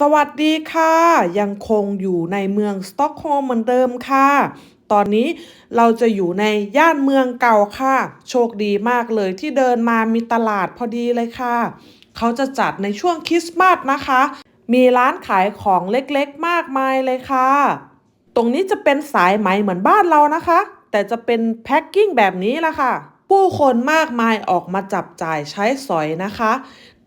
สวัสดีค่ะ ยังคงอยู่ในเมืองสต็อกโฮล์มเหมือนเดิมค่ะ ตอนนี้เราจะอยู่ในย่านเมืองเก่าค่ะ โชคดีมากเลยที่เดินมามีตลาดพอดีเลยค่ะ เขาจะจัดในช่วงคริสต์มาสนะคะ มีร้านขายของเล็กๆมากมายเลยค่ะ ตรงนี้จะเป็นสายไหมเหมือนบ้านเรานะคะ แต่จะเป็นแพ็คกิ้งแบบนี้ละค่ะ ผู้คนมากมายออกมาจับจ่ายใช้สอยนะคะ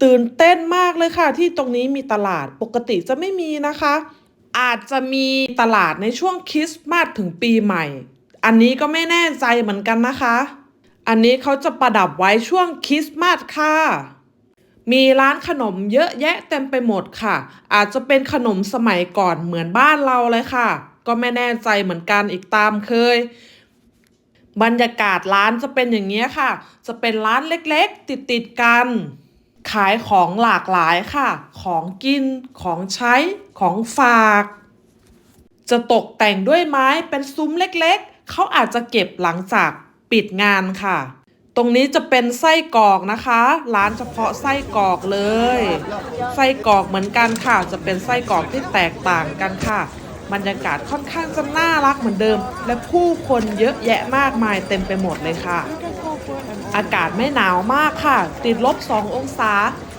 ตื่นเต้นมากเลยค่ะ ที่ตรงนี้มีตลาดปกติจะไม่มีนะคะ อาจจะมีตลาดในช่วงคริสต์มาสถึงปีใหม่ อันนี้ก็ไม่แน่ใจเหมือนกันนะคะ อันนี้เขาจะประดับไว้ช่วงคริสต์มาสค่ะมีร้านขนมเยอะแยะเต็มไปหมดค่ะ อาจจะเป็นขนมสมัยก่อนเหมือนบ้านเราเลยค่ะ ก็ไม่แน่ใจเหมือนกันอีกตามเคย บรรยากาศร้านจะเป็นอย่างนี้ค่ะ จะเป็นร้านเล็กๆ ติดๆกัน ขายของหลากหลายค่ะ ของกิน ของใช้ ของฝาก จะตกแต่งด้วยไม้เป็นซุ้มเล็กๆ เขาอาจจะเก็บหลังจากปิดงานค่ะ ตรงนี้จะเป็นไส้กรอกนะคะ ร้านเฉพาะไส้กรอกเลย ไส้กรอกเหมือนกันค่ะ จะเป็นไส้กรอกที่แตกต่างกันค่ะ บรรยากาศค่อนข้างจะน่ารักเหมือนเดิม และผู้คนเยอะแยะมากมายเต็มไปหมดเลยค่ะ อากาศไม่หนาวมากค่ะ ติดลบ 2 องศา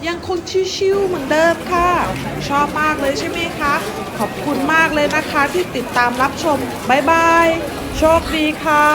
ยังคงชิวๆเหมือนเดิมค่ะ ชอบมากเลยใช่ไหมคะ ขอบคุณมากเลยนะคะที่ติดตามรับชม บ๊ายบาย โชคดีค่ะ